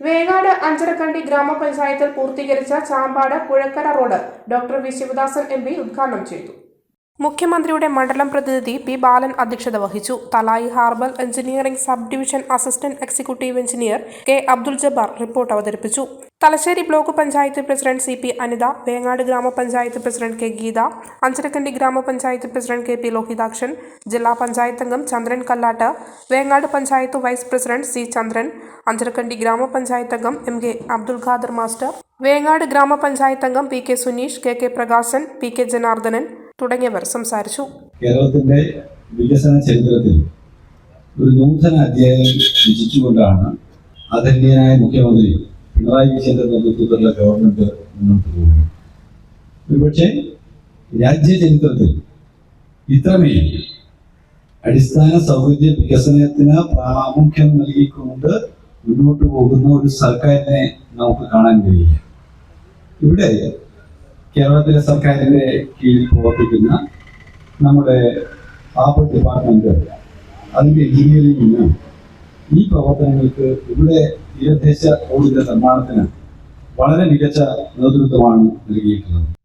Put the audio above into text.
വേങ്ങാട് അഞ്ചരക്കണ്ടി ഗ്രാമപഞ്ചായത്തിൽ പൂർത്തീകരിച്ച Champad Puzhakkara road doctor V Sivadasan M P ഉദ്ഘാടനം ചെയ്തു. മുഖ്യമന്ത്രിയുടെ മണ്ഡലം പ്രതിനിധി പി ബാലൻ അധ്യക്ഷത വഹിച്ചു. Thalai harbour engineering sub division assistant executive engineer K Abdul Jabbar report അവതരിപ്പിച്ചു. Thalassery block panchayat president C P Anitha Vengad ഗ്രാമപഞ്ചായത്ത് പ്രസിഡന്റ് കെ ഗീത അഞ്ചരക്കണ്ടി ഗ്രാമപഞ്ചായത്ത് പ്രസിഡന്റ് കെ പി ലോഹിതാക്ഷൻ ജില്ലാ പഞ്ചായത്ത് അംഗം Chandran Kallat Vengad panchayat vice president C Chandran Anjarakandy ഗ്രാമപഞ്ചായത്ത് അംഗം M K Abdul Khader master Vengad ഗ്രാമപഞ്ചായത്ത് അംഗം P K Suneesh K K Prakashan P K Janardhanan തുടങ്ങിയവർ സംസാരിച്ചു. കേരളത്തിന്റെ വികസന ചരിത്രത്തിൽ ഒരു നൂതന അധ്യായം രചിച്ചുകൊണ്ടാണ് ആദരണീയനായ മുഖ്യമന്ത്രി പിണറായി വിജയന്റെ നേതൃത്വത്തിലുള്ള ഗവൺമെന്റ് മുന്നോട്ട് പോകുന്നത്. ഒരുപക്ഷെ രാജ്യ ചരിത്രത്തിൽ ഇത്രമേൽ അടിസ്ഥാന സൗകര്യ വികസനത്തിന് പ്രാമുഖ്യം നൽകിക്കൊണ്ട് മുന്നോട്ട് പോകുന്ന ഒരു സർക്കാരിനെ നമുക്ക് കാണാൻ കഴിയില്ല. ഇവിടെ കേരളത്തിലെ സർക്കാരിന്റെ കീഴിൽ പ്രവർത്തിക്കുന്ന നമ്മുടെ ആപ്പ് ഡിപ്പാർട്ട്മെന്റ് അതിന്റെ എഞ്ചിനീയറിംഗിന് ഈ പ്രവർത്തനങ്ങൾക്ക് ഇവിടെ തീരദേശ റോഡിന്റെ നിർമ്മാണത്തിന് വളരെ മികച്ച നേതൃത്വമാണ് നൽകിയിട്ടുള്ളത്.